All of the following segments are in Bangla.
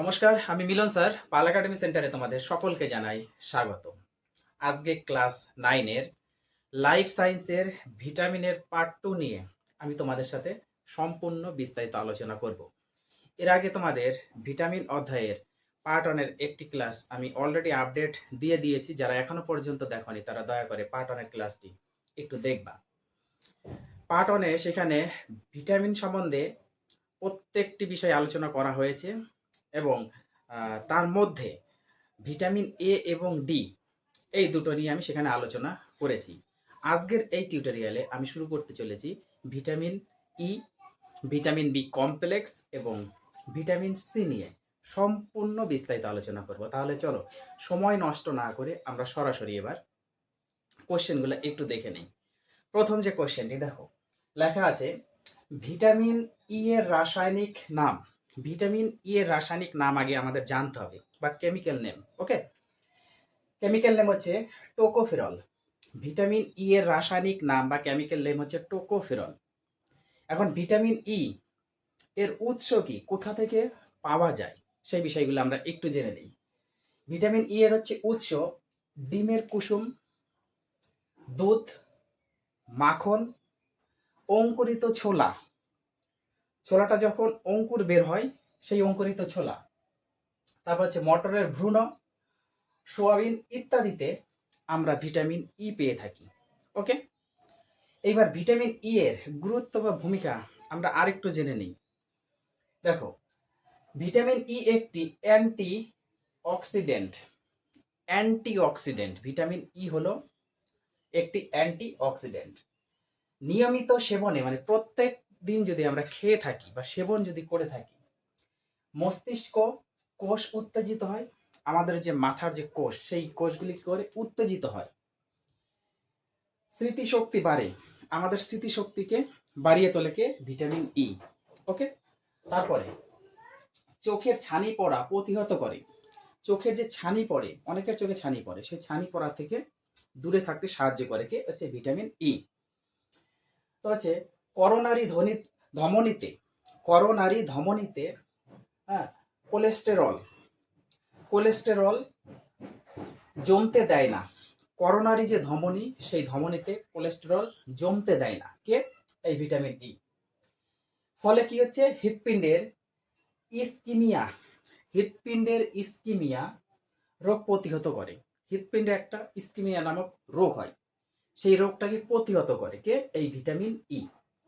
নমস্কার, আমি মিলন স্যার, পাল একাডেমি সেন্টারে তোমাদের সকলকে জানাই স্বাগত আজকে ক্লাস নাইনের লাইফ সায়েন্সের ভিটামিনের পার্ট টু নিয়ে আমি তোমাদের সাথে সম্পূর্ণ বিস্তারিত আলোচনা করব। এর আগে তোমাদের ভিটামিন অধ্যায়ের পার্ট ওয়ানের একটি ক্লাস আমি অলরেডি আপডেট দিয়ে দিয়েছি, যারা এখনও পর্যন্ত দেখনি তারা দয়া করে পার্ট ওয়ানের ক্লাসটি একটু দেখবা। পার্ট ওয়ানে সেখানে ভিটামিন সম্বন্ধে প্রত্যেকটি বিষয় আলোচনা করা হয়েছে। এবং তার মধ্যে ভিটামিন এ এবং ডি এই দুটো নিয়ে আমি সেখানে আলোচনা করেছি। আজকের এই টিউটোরিয়ালে আমি শুরু করতে চলেছি vitamin E vitamin B complex এবং ভিটামিন সি নিয়ে সম্পূর্ণ বিস্তারিত আলোচনা করব। তাহলে চলো, সময় নষ্ট না করে আমরা সরাসরি এবার কোশ্চেনগুলো একটু দেখে নিই। প্রথম যে কোশ্চেনটি, দেখো, লেখা আছে, ভিটামিন ই এর রাসায়নিক নাম ভিটামিন ই এর রাসায়নিক নাম আগে আমাদের জানতে হবে, বা chemical name okay chemical name হচ্ছে টোকোফেরল ভিটামিন ই এর রাসায়নিক নাম বা কেমিক্যাল নেম হচ্ছে টোকোফেরল এখন ভিটামিন ই এর উৎস কি? কোথা থেকে পাওয়া যায়? সেই বিষয়গুলো আমরা একটু জেনে নিই। ভিটামিন ই এর হচ্ছে উৎস ডিমের কুসুম, দুধ, মাখন, অঙ্কুরিত ছোলা। ছোলাটা যখন অঙ্কুর বের হয়, সেই অঙ্কুরিত ছোলা। তারপর হচ্ছে মটরের ভ্রূণ, সোয়াবিন ইত্যাদিতে আমরা ভিটামিন ই পেয়ে থাকি। ওকে? এইবার ভিটামিন ই এর গুরুত্ব বা ভূমিকা আমরা আরেকটু জেনে নিই। দেখো, ভিটামিন ই একটি antioxidant antioxidant vitamin E হলো একটি অ্যান্টি অক্সিডেন্ট নিয়মিত সেবনে মানে প্রত্যেক দিন যদি আমরা খেয়ে থাকি বা সেবন যদি করে থাকি, মস্তিষ্ক কোষ উত্তেজিত হয়, আমাদের যে মাথার যে কোষ, সেই কোষগুলি কি করে? উত্তেজিত হয়। স্মৃতিশক্তি বাড়ে। আমাদের স্মৃতিশক্তিকে বাড়িয়ে তোলে কে? ভিটামিন ই ওকে? তারপরে চোখের ছানি পড়া প্রতিহত করে। চোখের যে ছানি পড়ে, অনেকের চোখে ছানি পড়ে, সেই ছানি পড়া থেকে দূরে থাকতে সাহায্য করে কে? হচ্ছে ভিটামিন ই তো হচ্ছে করোনারি ধ্বনি, ধমনীতে, করোনারি ধমনীতে হ্যাঁ কোলেস্টেরল কোলেস্টেরল জমতে দেয় না। করোনারি যে ধমনী, সেই ধমনীতে কোলেস্টেরল জমতে দেয় না। কে? এই ভিটামিন ই ফলে কি হচ্ছে? হৃৎপিণ্ডের ইস্কিমিয়া হৃৎপিণ্ডের ইস্কিমিয়া রোগ প্রতিহত করে। হৃৎপিণ্ডে একটা ইস্কিমিয়া নামক রোগ হয়। সেই রোগটাকে প্রতিহত করে। কে? এই ভিটামিন ই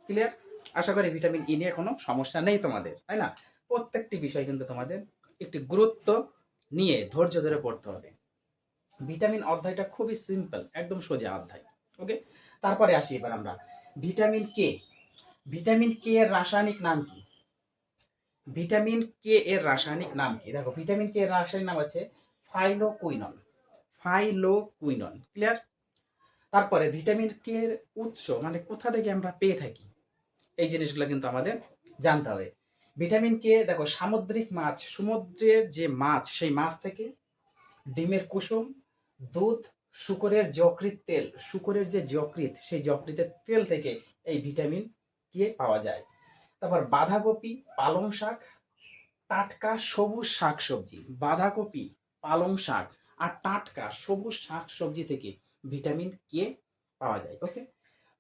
ক্লিয়ার আশা করি ভিটামিন ই নিয়ে কোনো সমস্যা নেই তোমাদের, তাই না? প্রত্যেকটি বিষয় কিন্তু তোমাদের একটি গুরুত্ব নিয়ে ধৈর্য ধরে পড়তে হবে। ভিটামিন অধ্যায়টা খুবই সিম্পল একদম সোজা অধ্যায় ওকে তারপরে আসি এবার আমরা। ভিটামিন কে ভিটামিন কে এর রাসায়নিক নাম কি? ভিটামিন কে এর রাসায়নিক নাম কি? দেখো ভিটামিন কে এর রাসায়নিক নাম হচ্ছে ফাইলোকুইনন ফাইলোকুইনন ক্লিয়ার তারপরে ভিটামিন কে এর উৎস মানে কোথা থেকে আমরা পেয়ে থাকি? এই জিনিসগুলো কিন্তু আমাদের জানতে হবে। ভিটামিন কে দেখো, সামুদ্রিক মাছ, সমুদ্রের যে মাছ, সেই মাছ থেকে ডিমের কুসুম, দুধ, শুকরের যকৃত তেল, শুকরের যে যকৃত সেই যকৃতের তেল থেকে এই ভিটামিন কে পাওয়া যায়। তারপর বাঁধাকপি, পালং শাক, টাটকা সবুজ শাকসবজি, বাঁধাকপি, পালং শাক আর টাটকা সবুজ শাকসবজি থেকে ভিটামিন কে পাওয়া যায় ওকে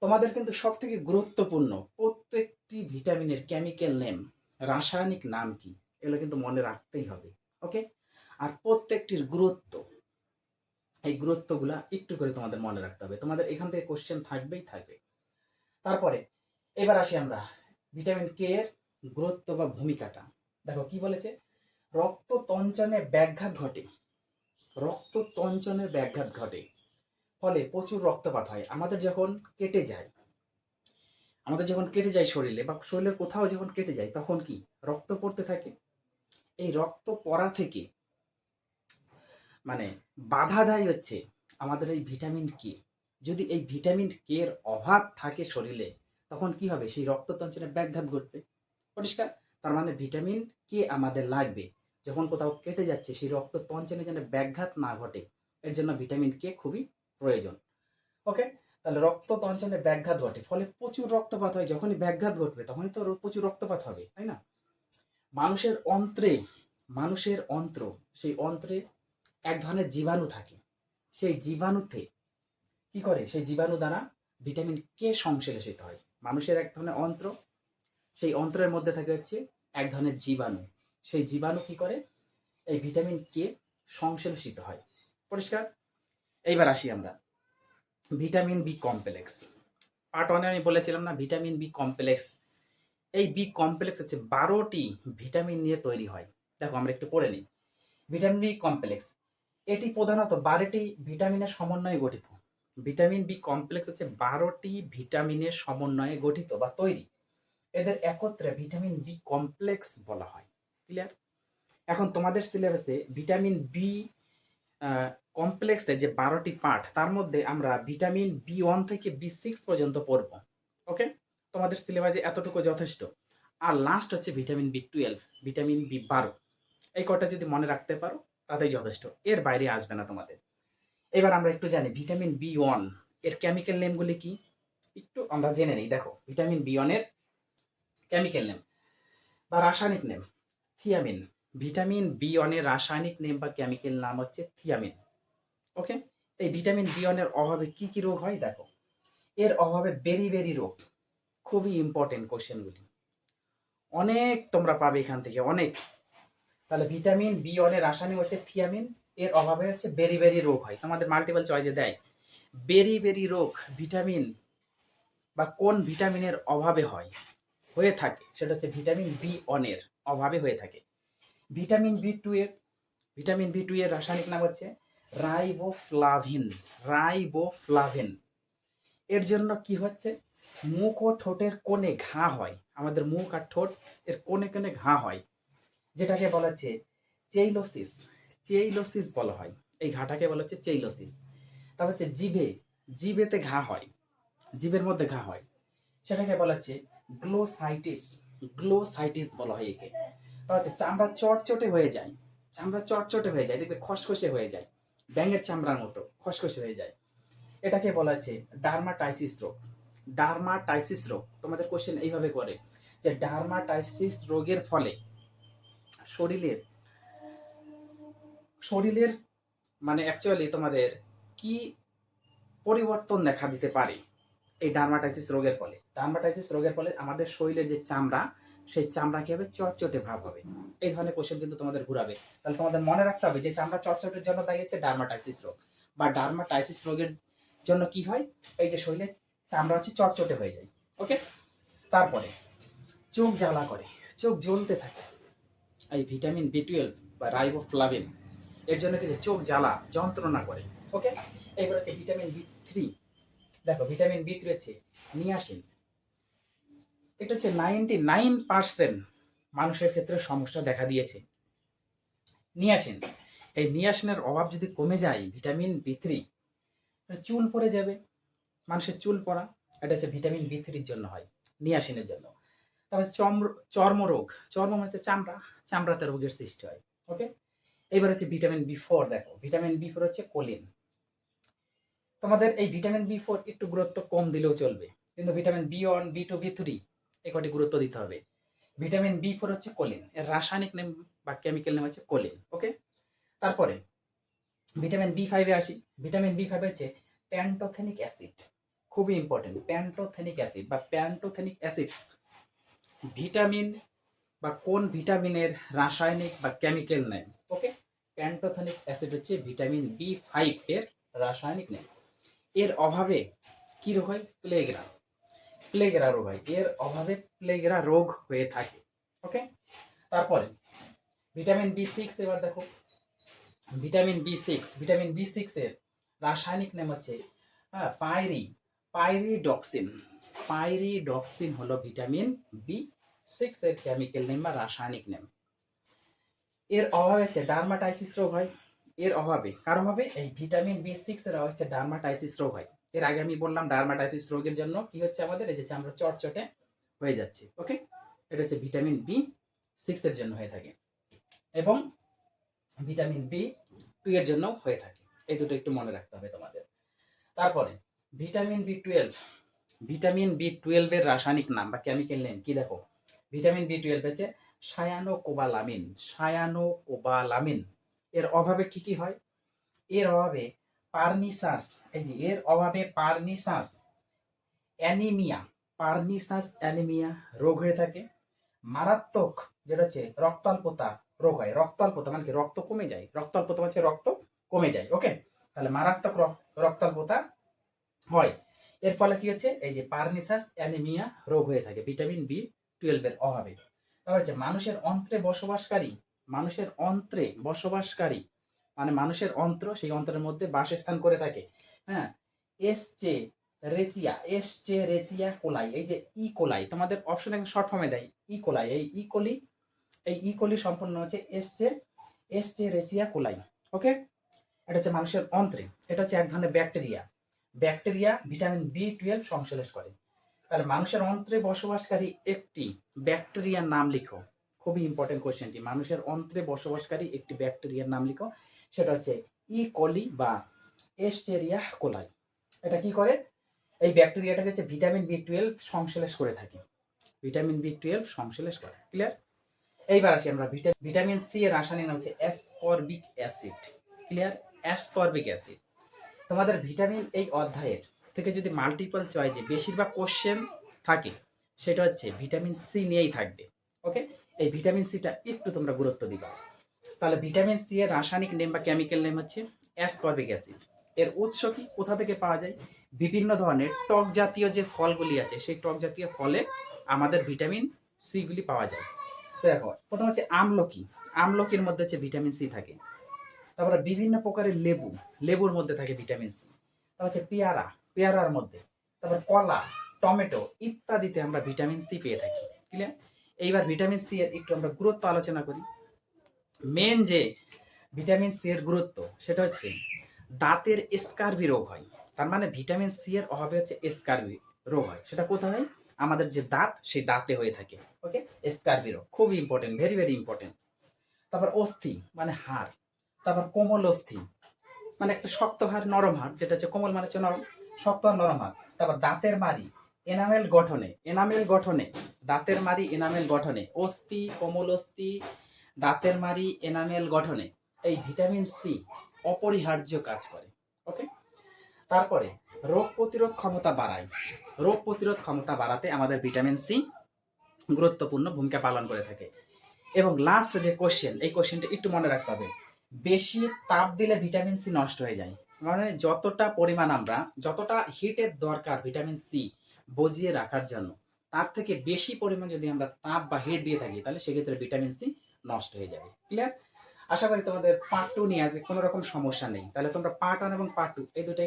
তোমাদের কিন্তু সব থেকে গুরুত্বপূর্ণ প্রত্যেকটি ভিটামিনের কেমিক্যাল নেম রাসায়নিক নাম কি? এগুলো কিন্তু মনে রাখতেই হবে ওকে আর প্রত্যেকটির গুরুত্ব, এই গুরুত্বগুলা একটু করে তোমাদের মনে রাখতে হবে। তোমাদের এখান থেকে কোশ্চেন থাকবেই থাকবে। তারপরে, এবার আসি আমরা ভিটামিন কে এর গুরুত্ব বা ভূমিকাটা। দেখো কি বলেছে? রক্ত তঞ্চনে ব্যাঘাত ঘটে। রক্ত তঞ্চনে ব্যাঘাত ঘটে। ফলে প্রচুর রক্তপাত হয়। আমাদের যখন কেটে যায়, আমাদের যখন কেটে যায় শরীরে বা শরীরের কোথাও যখন কেটে যায়, তখন কি? রক্ত পড়তে থাকে। এই রক্ত পড়া থেকে মানে বাধা দেয় হচ্ছে আমাদের এই ভিটামিন কে যদি এই ভিটামিন কে এর অভাব থাকে শরীরে, তখন কি হবে? সেই রক্ত তঞ্চনে ব্যাঘাত ঘটবে। পরিষ্কার? তার মানে ভিটামিন কে আমাদের লাগবে। যখন কোথাও কেটে যাচ্ছে, সেই রক্ত তঞ্চনে যেন ব্যাঘাত না ঘটে, এর জন্য ভিটামিন কে খুবই প্রয়োজন। ওকে তাহলে রক্ত তঞ্চনে ব্যাঘাত ঘটে। ফলে প্রচুর রক্তপাত হয়। যখনই ব্যাঘাত ঘটবে, তখনই তো প্রচুর রক্তপাত হবে, তাই না? মানুষের অন্ত্রে, মানুষের অন্ত্র, সেই অন্ত্রে এক ধরনের জীবাণু থাকে। সেই জীবাণুতে কি করে? সেই জীবাণু দ্বারা ভিটামিন কে সংশ্লেষিত হয়। মানুষের এক ধরনের অন্ত্র, সেই অন্ত্রের মধ্যে থাকে হচ্ছে এক ধরনের জীবাণু। সেই জীবাণু কি করে? এই ভিটামিন কে সংশ্লেষিত হয়। পরিষ্কার? এইবার আসি আমরা। Vitamin B complex. পার্ট ওয়ানে আমি বলেছিলাম না, ভিটামিন বি কমপ্লেক্স। এই বি কমপ্লেক্স হচ্ছে বারোটি ভিটামিন নিয়ে তৈরি হয়। দেখো, আমরা একটু পড়ে নিই। Vitamin B complex. এটি প্রধানত বারোটি ভিটামিনের সমন্বয়ে গঠিত। ভিটামিন বি কমপ্লেক্স হচ্ছে বারোটি ভিটামিনের সমন্বয়ে গঠিত বা তৈরি। এদের একত্রে ভিটামিন বি কমপ্লেক্স বলা হয়। ক্লিয়ার এখন তোমাদের সিলেবাসে ভিটামিন বি কমপ্লেক্সে যে বারোটি পার্ট তার মধ্যে আমরা ভিটামিন বি ওয়ান থেকে বি সিক্স পর্যন্ত পড়ব। ওকে তোমাদের সিলেবাসে এতটুকু যথেষ্ট। আর লাস্ট হচ্ছে vitamin B twelve vitamin B বারো এই কটা যদি মনে রাখতে পারো, তাতেই যথেষ্ট। এর বাইরে আসবে না তোমাদের। এবার আমরা একটু জানি ভিটামিন বি ওয়ানের কেমিক্যাল নেমগুলি কি? একটু আমরা জেনে নিই। দেখো ভিটামিন বি ওয়ানের কেমিক্যাল নেম বা রাসায়নিক নেম থিয়ামিন ভিটামিন বি ওয়ানের রাসায়নিক নেম বা কেমিক্যাল নাম হচ্ছে থিয়ামিন ওকে এই ভিটামিন বি ওয়ানের অভাবে কি কি রোগ হয়? দেখো। এর অভাবে বেরি বেরি রোগ। খুবই ইম্পর্টেন্ট কোশ্চেনগুলি অনেক তোমরা পাবে এখান থেকে, অনেক। তাহলে ভিটামিন বি ওয়ানের রাসায়নিক হচ্ছে থিয়ামিন এর অভাবে হচ্ছে বেরি বেরি রোগ হয়। তোমাদের মাল্টিপল চয়েসে দেয়। বেরি বেরি রোগ ভিটামিন বা কোন ভিটামিনের অভাবে হয়? হয়ে থাকে। সেটা হচ্ছে ভিটামিন বি ওয়ানের অভাবে হয়ে থাকে। ভিটামিন বি টু এর, ভিটামিন বি টু এর রাসায়নিক নাম হচ্ছে রাইবোফ্লাভিন রাইবোফ্লাভিন। এর জন্য কি হচ্ছে? মুখ ও ঠোঁটের কোণে ঘা হয়। আমাদের মুখ আর ঠোঁট এর কোণে কোণে ঘা হয়। যেটাকে বলা হচ্ছে চেইলোসিস। চেইলোসিস বলা হয়। এই ঘাটাকে বলা হচ্ছে চেইলোসিস। তারপর হচ্ছে জিভে, জিভেতে ঘা হয়। জিভের মধ্যে ঘা হয়। সেটাকে বলা হচ্ছে গ্লোসাইটিস। গ্লোসাইটিস বলা হয় একে। তা চামড়া চটচটে হয়ে যায়। চামড়া চটচটে হয়ে যায়, দেখবে খসখসে হয়ে যায়। ব্যাঙের চামড়ার মতো খসখসে হয়ে যায়। এটাকে বলা হচ্ছে ডার্মাটাইসিস রোগ। ডার্মাটাইসিস রোগ, তোমাদের কোশ্চেন এইভাবে করে যে ডার্মাটাইসিস রোগের ফলে শরীরের শরীরের মানে অ্যাকচুয়ালি তোমাদের কি পরিবর্তন দেখা দিতে পারে এই ডার্মাটাইসিস রোগের ফলে? ডার্মাটাইসিস রোগের ফলে আমাদের শরীরের যে চামড়া সেই চামড়া কি হবে, চটচটে ভাব হবে। এই ধরনের কোশ্চেন কিন্তু তোমাদের ঘুরাবে। তাহলে তোমাদের মনে রাখতে হবে যে চামড়া চটচটের জন্য হচ্ছে ডার্মাটাইসিস রোগ। বা ডার্মাটাইসিস রোগের জন্য কি হয়? এই যে শরীরে চামড়া হচ্ছে চটচটে হয়ে যায়। ওকে তারপরে চোখ জ্বালা করে। চোখ জ্বলতে থাকে। এই ভিটামিন বি টুয়েলভ বা রাইবোফ্লাভিন, এর জন্য কিছু চোখ জ্বালা, যন্ত্রণা করে। ওকে এবার হচ্ছে ভিটামিন বি থ্রি দেখো, ভিটামিন বি থ্রি হচ্ছে নিয়াসিন। এটা হচ্ছে নাইনটি নাইন পার্সেন্ট মানুষের ক্ষেত্রে সমস্যা দেখা দিয়েছে। নিয়াসিন, এই নিয়াসিনের অভাব যদি কমে যায়, ভিটামিন বি থ্রি চুল পড়ে যাবে। মানুষের চুল পড়া, এটা হচ্ছে ভিটামিন বি থ্রির জন্য হয়, নিয়াসিনের জন্য। তারপর চর্ম চর্মরোগ, চর্ম মানে হচ্ছে চামড়া, চামড়াতে রোগের সৃষ্টি হয় ওকে এবার হচ্ছে ভিটামিন বি ফোর দেখো, ভিটামিন বি ফোর হচ্ছে কোলিন। তোমাদের এই ভিটামিন বি ফোর একটু গুরুত্ব কম দিলেও চলবে, কিন্তু vitamin B one B two B three কটি গুরুত্ব দিতে হবে। ভিটামিন বি ফোর হচ্ছে কোলিন এর রাসায়নিক নেম বা কেমিক্যাল নেম হচ্ছে কোলিন ওকে তারপরে, ভিটামিন বি ফাইভে আসি। ভিটামিন বি ফাইভ হচ্ছে প্যান্টোথেনিক অ্যাসিড খুবই ইম্পর্টেন্ট প্যান্টোথেনিক অ্যাসিড বা প্যান্টোথেনিক অ্যাসিড ভিটামিন বা কোন ভিটামিনের রাসায়নিক বা chemical name okay pantothenic acid হচ্ছে ভিটামিন বি ফাইভ এর রাসায়নিক নেম এর অভাবে কি হয়? প্লেগরা রোগ হয়। এর অভাবে প্লেগরা রোগ হয়ে থাকে। ওকে তারপরে, ভিটামিন বি সিক্স এবার দেখো। Vitamin B six vitamin B six এর রাসায়নিক নাম হচ্ছে হ্যাঁ পাইরি, পাইরিডক্সিন। পাইরিডক্সিন হলো ভিটামিন বি সিক্স এর কেমিক্যাল নেম বা রাসায়নিক নেম এর অভাবে হচ্ছে ডার্মাটাইসিস রোগ হয়। এর অভাবে কার অভাবে এই ভিটামিন বি সিক্স এর অভাবে হচ্ছে ডার্মাটাইসিস রোগ হয়। এর আগে আমি বললাম ডার্মাটাইসিস রোগের জন্য কি হচ্ছে আমাদের? এই যে চামড়া চটচটে হয়ে যাচ্ছে ওকে এটা হচ্ছে ভিটামিন বি সিক্স এর জন্য হয়ে থাকে এবং ভিটামিন বি টু এর জন্য হয়ে থাকে। এই দুটো একটু মনে রাখতে হবে তোমাদের। তারপরে vitamin B twelve vitamin B টুয়েলভের রাসায়নিক নাম বা কেমিক্যাল নেম কি দেখো? ভিটামিন বি টুয়েলভ হচ্ছে সায়ানো কোবালামিন সায়ানো কোবালামিন এর অভাবে কি কি হয়? এর অভাবে পারনিসাস, এই যে এর অভাবে পারনিসাস অ্যানিমিয়া পারনিসাস অ্যানিমিয়া রোগ হয়ে থাকে। মারাত্মক যেটা হচ্ছে রক্তাল্পতা রোগ হয়। রক্তাল্পতা মানে কি? রক্ত কমে যায়। রক্তাল্পতা মানে হচ্ছে রক্ত কমে যায়। ওকে তাহলে মারাত্মক রক্তাল্পতা হয়। এর ফলে কি হচ্ছে? এই যে পারনিসাস অ্যানিমিয়া রোগ হয়ে থাকে। ভিটামিন বি টুয়েলভের অভাবে। তারপর হচ্ছে মানুষের অন্ত্রে বসবাসকারী, মানুষের অন্ত্রে বসবাসকারী মানে মানুষের অন্ত্র সেই অন্ত্রের মধ্যে বাসস্থান করে থাকে। হ্যাঁ? এস এসচে রেচিয়া এসচে রেচিয়া কোলাই এই যে ই কোলাই তোমাদের অপশন একটা শর্ট ফর্মে দেয়। ই কোলাই এই ই কোলি এই ই কোলি সম্পূর্ণ হচ্ছে এসচে এসচে রেচিয়া কোলাই ওকে এটা হচ্ছে মানুষের অন্ত্রে, এটা হচ্ছে এক ধরনের bacteria bacteria vitamin B twelve সংশ্লেষ করে। তাহলে মানুষের অন্ত্রে বসবাসকারী একটি ব্যাকটেরিয়ার নাম লিখো। খুবই ইম্পর্টেন্ট কোশ্চেনটি মানুষের অন্ত্রে বসবাসকারী একটি ব্যাকটেরিয়ার নাম লিখো। সেটা হচ্ছে ই কলি বা এস্টেরিয়া কোলাই এটা কি করে? এই ব্যাকটেরিয়াটাকে হচ্ছে ভিটামিন বি টুয়েলভ সংশ্লেষ করে থাকে। ভিটামিন বি টুয়েলভ সংশ্লেষ করে। ক্লিয়ার এইবার আসি আমরা ভিটামিন সি এর রাসায়নিক নাম হচ্ছে ascorbic acid clear ascorbic acid তোমাদের ভিটামিন এই অধ্যায়ের থেকে যদি মাল্টিপল চয়েসে বেশিরভাগ কোশ্চেন থাকে, সেটা হচ্ছে ভিটামিন সি নিয়েই থাকবে। ওকে এই ভিটামিন সিটা একটু তোমরা গুরুত্ব দিবা। তাহলে ভিটামিন সি এর রাসায়নিক নেম বা কেমিক্যাল নেম হচ্ছে অ্যাসকর্বিক অ্যাসিড এর উৎস কি? কোথা থেকে পাওয়া যায়? বিভিন্ন ধরনের টক জাতীয় যে ফলগুলি আছে, সেই টক জাতীয় ফলে আমাদের ভিটামিন সিগুলি পাওয়া যায়। দেখো, প্রথম হচ্ছে আমলকি। আমলকির মধ্যে হচ্ছে ভিটামিন সি থাকে। তারপরে বিভিন্ন প্রকারের লেবু, লেবুর মধ্যে থাকে ভিটামিন সি। তারপর হচ্ছে পেয়ারা, পেয়ারার মধ্যে। তারপর কলা, টমেটো ইত্যাদিতে আমরা ভিটামিন সি পেয়ে থাকি। ক্লিয়ার এইবার ভিটামিন সি এর একটু আমরা গুরুত্ব আলোচনা করি। মেন যে ভিটামিন সি এর গুরুত্ব, সেটা হচ্ছে দাঁতের স্কারবি রোগ হয়। তার মানে ভিটামিন সি এর অভাবে হচ্ছে স্কারবি রোগ হয়। সেটা কোথায় হয়? আমাদের যে দাঁত, সেই দাঁতে হয়ে থাকে। ওকে স্কারবি রোগ, খুবই ইম্পর্টেন্ট ভেরি ভেরি ইম্পর্টেন্ট তারপর অস্থি মানে হাড়। তারপর কোমল অস্থি মানে একটা শক্ত হাড়, নরম হাড়, যেটা হচ্ছে কোমল মানে হচ্ছে নরম, শক্ত আর নরম হাড়। তারপর দাঁতের মারি এনামেল গঠনে এনামেল গঠনে, দাঁতের মারি এনামেল গঠনে, অস্থি, কোমল অস্থি দাঁতের মারি এনামেল গঠনে এই ভিটামিন সি অপরিহার্য কাজ করে ওকে তারপরে রোগ প্রতিরোধ ক্ষমতা বাড়ায়। রোগ প্রতিরোধ ক্ষমতা বাড়াতে আমাদের ভিটামিন সি গুরুত্বপূর্ণ ভূমিকা পালন করে থাকে। এবং লাস্ট যে কোশ্চেন এই কোশ্চেনটা একটু মনে রাখতে হবে। বেশি তাপ দিলে ভিটামিন সি নষ্ট হয়ে যায়। মানে যতটা পরিমাণ আমরা, যতটা হিটের দরকার ভিটামিন সি বজিয়ে রাখার জন্য, তার থেকে বেশি পরিমাণ যদি আমরা তাপ বা হিট দিয়ে থাকি, তাহলে সেক্ষেত্রে ভিটামিন সি নষ্ট হয়ে যাবে। ক্লিয়ার আশা করি তোমাদের পার্ট টু নিয়ে আজকে কোনো রকম সমস্যা নেই। তাহলে তোমরা পার্ট ওয়ান এবং পার্ট টু এই দুটাই